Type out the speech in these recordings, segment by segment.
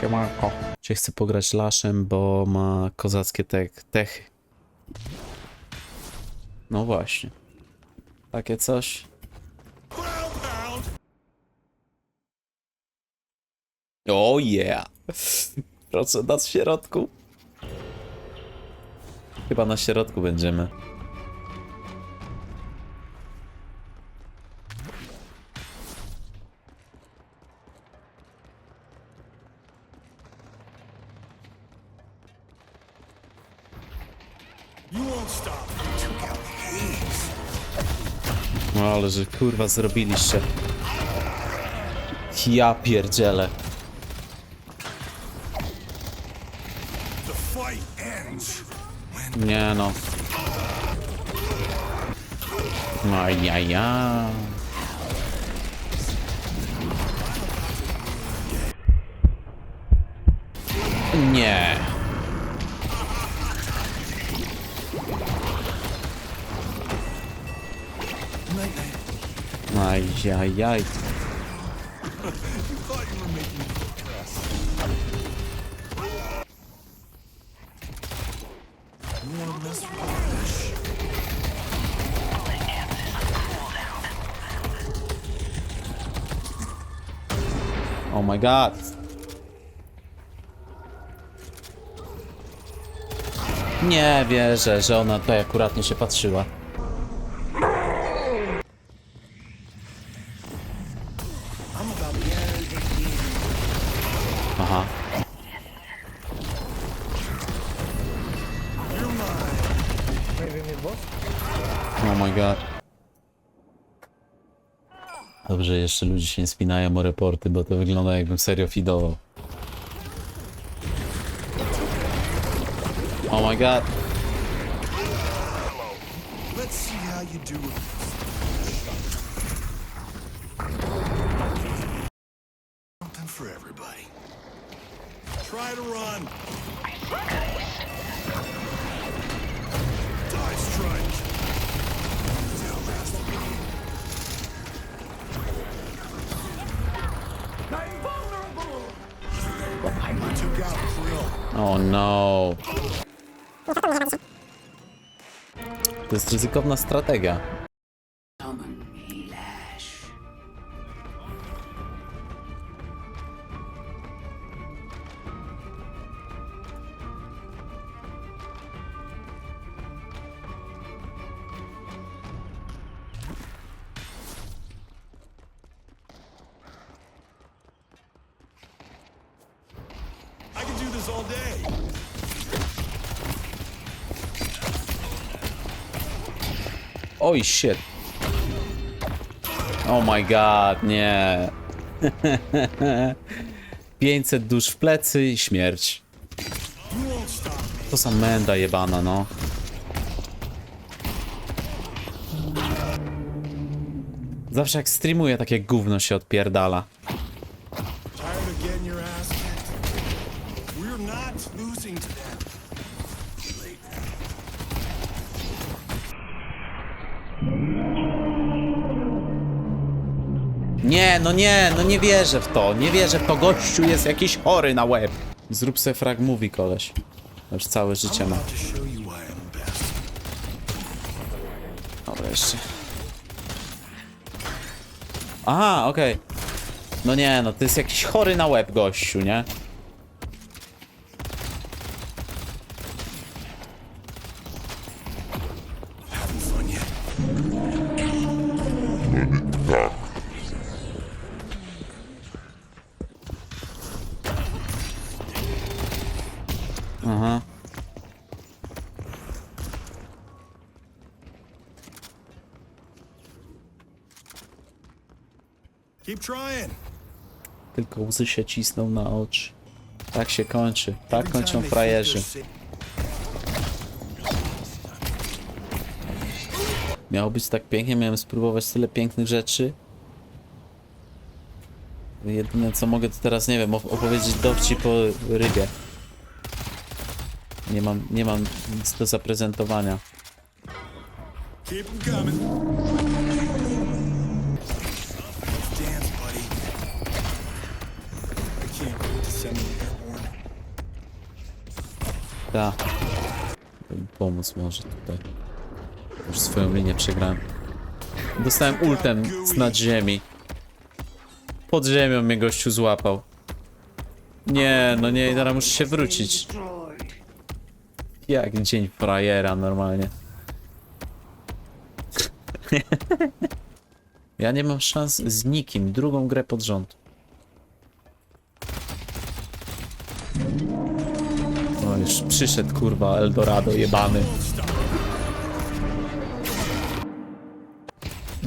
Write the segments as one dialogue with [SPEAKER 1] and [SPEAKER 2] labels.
[SPEAKER 1] Siemanko. Cię chcę pograć Laszem, bo ma kozackie te techy. No właśnie. Takie coś. O oh yeah! Procent na środku. Chyba na środku będziemy. No ale że kurwa zrobiliście. Ja pierdzielę. Nie no. Ajaja. Nie.
[SPEAKER 2] This?
[SPEAKER 1] Oh my god. Nie wierzę, że ona tutaj akuratnie się patrzyła. Oh my god. Dobrze, jeszcze ludzie się nie spinają o reporty, bo to wygląda jakbym serio fidował. Oh my god.
[SPEAKER 2] Try to run.
[SPEAKER 1] Oh no. To jest ryzykowna strategia.
[SPEAKER 2] All day.
[SPEAKER 1] Oj shit. Oh my god, nie. 500 dusz w plecy i śmierć. To sam menda jebana, no. Zawsze jak streamuję, takie gówno się odpierdala.
[SPEAKER 2] Not losing to them.
[SPEAKER 1] Nie, no nie, no nie wierzę w to. Nie wierzę w to. Gościu jest jakiś chory na łeb. Zrób se frag movie, koleś. Już całe życie ma. Dobra, jeszcze. Aha, okej. No nie, no to jest jakiś chory na łeb gościu, nie? Aha.
[SPEAKER 2] Keep trying.
[SPEAKER 1] Tylko łzy się cisną na oczy. Tak się kończy. Tak
[SPEAKER 2] Every
[SPEAKER 1] kończą
[SPEAKER 2] time they
[SPEAKER 1] frajerzy. Miało być tak pięknie, miałem spróbować tyle pięknych rzeczy. Jedyne co mogę to teraz, nie wiem, op- opowiedzieć dowcip o rybie. Nie mam, nie mam nic do zaprezentowania. Da. Pomóc może tutaj. Już swoją linię przegrałem. Dostałem ultem z nad ziemi. Pod ziemią mnie gościu złapał. Nie, no nie, teraz muszę się wrócić. Jak dzień frajera normalnie. ja nie mam szans z nikim. Drugą grę pod rząd. No już przyszedł kurwa Eldorado jebany.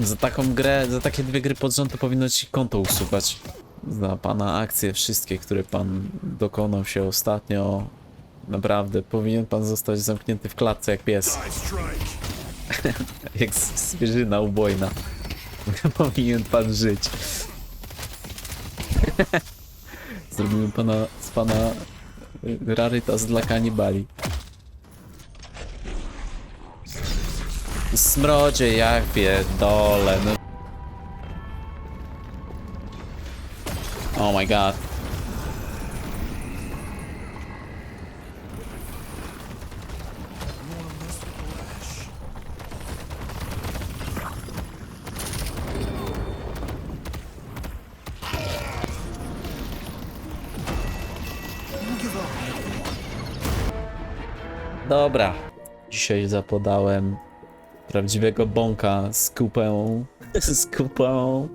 [SPEAKER 1] Za taką grę, za takie dwie gry pod rząd to powinno ci konto usuwać. Za pana akcje wszystkie, które pan dokonał się ostatnio. Naprawdę, powinien pan zostać zamknięty w klatce jak pies. Jak zwierzyna ubojna. Powinien pan żyć. Zrobimy pana, z pana y, rarytas dla kanibali. Smrodzie, jak pierdolę. No. Oh my god. Dobra. Dzisiaj zapodałem prawdziwego bąka z kupą. Z kupą